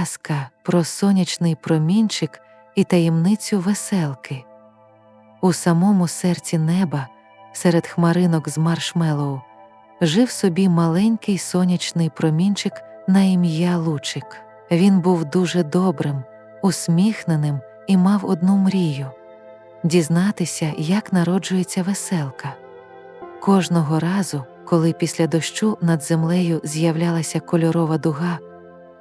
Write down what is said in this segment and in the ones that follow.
казка про сонячний промінчик і таємницю веселки. У самому серці неба, серед хмаринок з маршмелоу, жив собі маленький сонячний промінчик на ім'я Лучик. Він був дуже добрим, усміхненим і мав одну мрію дізнатися, як народжується веселка. Кожного разу, коли після дощу над землею з'являлася кольорова дуга,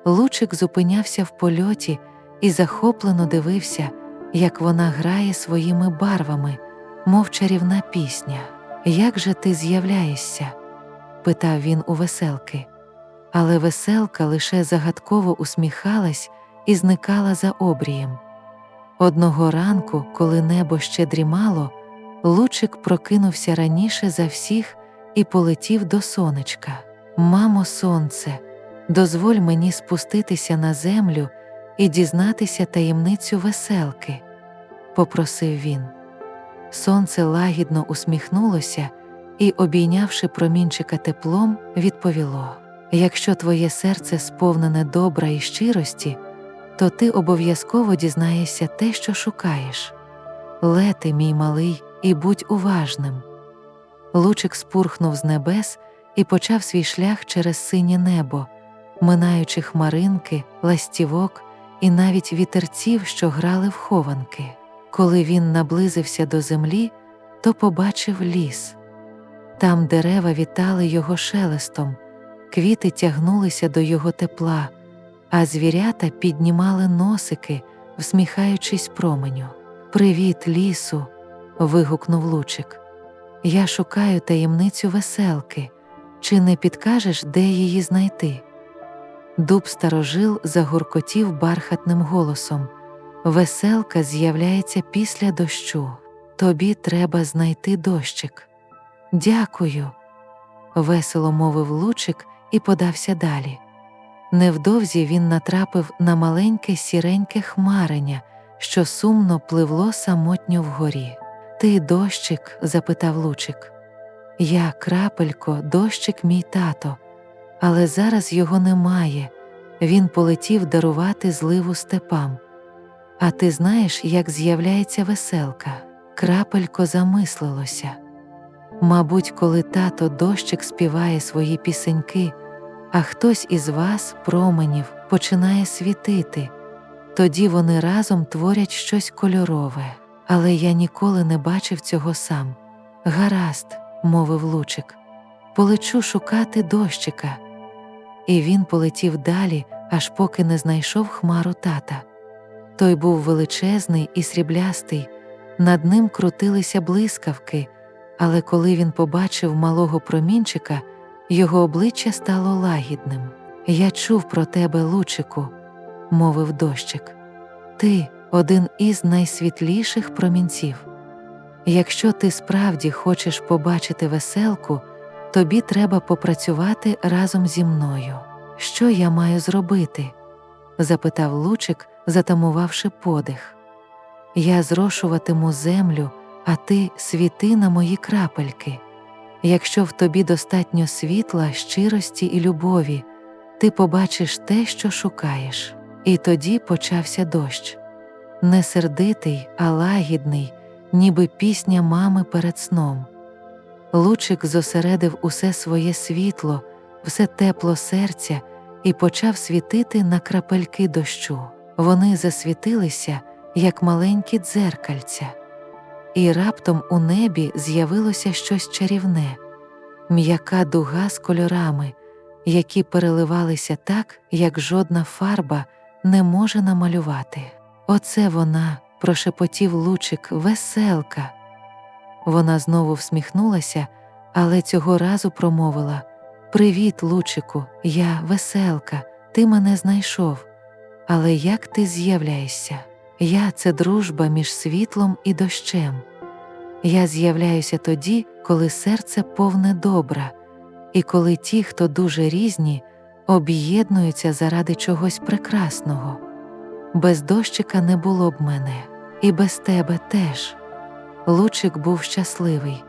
Лучик зупинявся в польоті і захоплено дивився, як вона грає своїми барвами, мов чарівна пісня. Як же ти з'являєшся? питав він у веселки. Але веселка лише загадково усміхалась і зникала за обрієм. Одного ранку, коли небо ще дрімало, Лучик прокинувся раніше за всіх і полетів до сонечка. Мамо, сонце, дозволь мені спуститися на землю і дізнатися таємницю веселки, попросив він. Сонце лагідно усміхнулося і, обійнявши промінчика теплом, відповіло: Якщо твоє серце сповнене добра і щирості, то ти обов'язково дізнаєшся те, що шукаєш. Лети, мій малий, і будь уважним. Лучик спурхнув з небес і почав свій шлях через синє небо, минаючи хмаринки, ластівок і навіть вітерців, що грали в хованки. Коли він наблизився до землі, то побачив ліс. Там дерева вітали його шелестом, квіти тягнулися до його тепла, а звірята піднімали носики, всміхаючись променю. Привіт, лісу! вигукнув лучик. Я шукаю таємницю веселки. Чи не підкажеш, де її знайти? Дуб старожил загуркотів бархатним голосом. Веселка з'являється після дощу. Тобі треба знайти дощик. Дякую, весело мовив лучик і подався далі. Невдовзі він натрапив на маленьке сіреньке хмарення, що сумно пливло самотньо вгорі. Ти дощик? запитав лучик. Я, крапелько, дощик мій тато, але зараз його немає. Він полетів дарувати зливу степам. А ти знаєш, як з'являється веселка? Крапелько замислилося. Мабуть, коли тато дощик співає свої пісеньки, а хтось із вас, променів, починає світити, тоді вони разом творять щось кольорове, але я ніколи не бачив цього сам. Гаразд, мовив лучик, полечу шукати дощика. І він полетів далі, аж поки не знайшов хмару тата. Той був величезний і сріблястий, над ним крутилися блискавки, але коли він побачив малого промінчика, його обличчя стало лагідним. Я чув про тебе, лучику, мовив дощик. Ти один із найсвітліших промінців. Якщо ти справді хочеш побачити веселку, тобі треба попрацювати разом зі мною. Що я маю зробити? запитав лучик, затамувавши подих. Я зрошуватиму землю, а ти світи на мої крапельки. Якщо в тобі достатньо світла, щирості і любові, ти побачиш те, що шукаєш. І тоді почався дощ. Не сердитий, а лагідний, ніби пісня мами перед сном. Лучик зосередив усе своє світло, все тепло серця і почав світити на крапельки дощу. Вони засвітилися, як маленькі дзеркальця, і раптом у небі з'явилося щось чарівне, м'яка дуга з кольорами, які переливалися так, як жодна фарба не може намалювати. Оце вона, прошепотів лучик, веселка. Вона знову всміхнулася, але цього разу промовила Привіт, лучику, я веселка, ти мене знайшов. Але як ти з'являєшся? Я це дружба між світлом і дощем. Я з'являюся тоді, коли серце повне добра, і коли ті, хто дуже різні, об'єднуються заради чогось прекрасного. Без дощика не було б мене, і без тебе теж. Лучик був щасливий.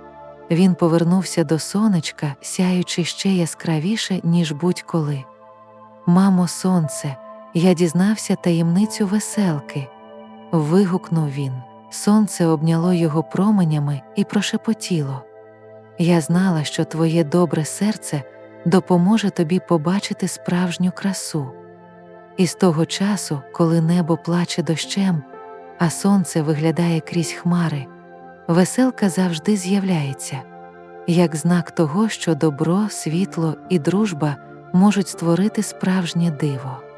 Він повернувся до сонечка, сяючи ще яскравіше, ніж будь-коли. Мамо, сонце, Я дізнався таємницю веселки. Вигукнув він. Сонце обняло його променями і прошепотіло. Я знала, що твоє добре серце допоможе тобі побачити справжню красу. І з того часу, коли небо плаче дощем, а сонце виглядає крізь хмари, веселка завжди з'являється, як знак того, що добро, світло і дружба можуть створити справжнє диво.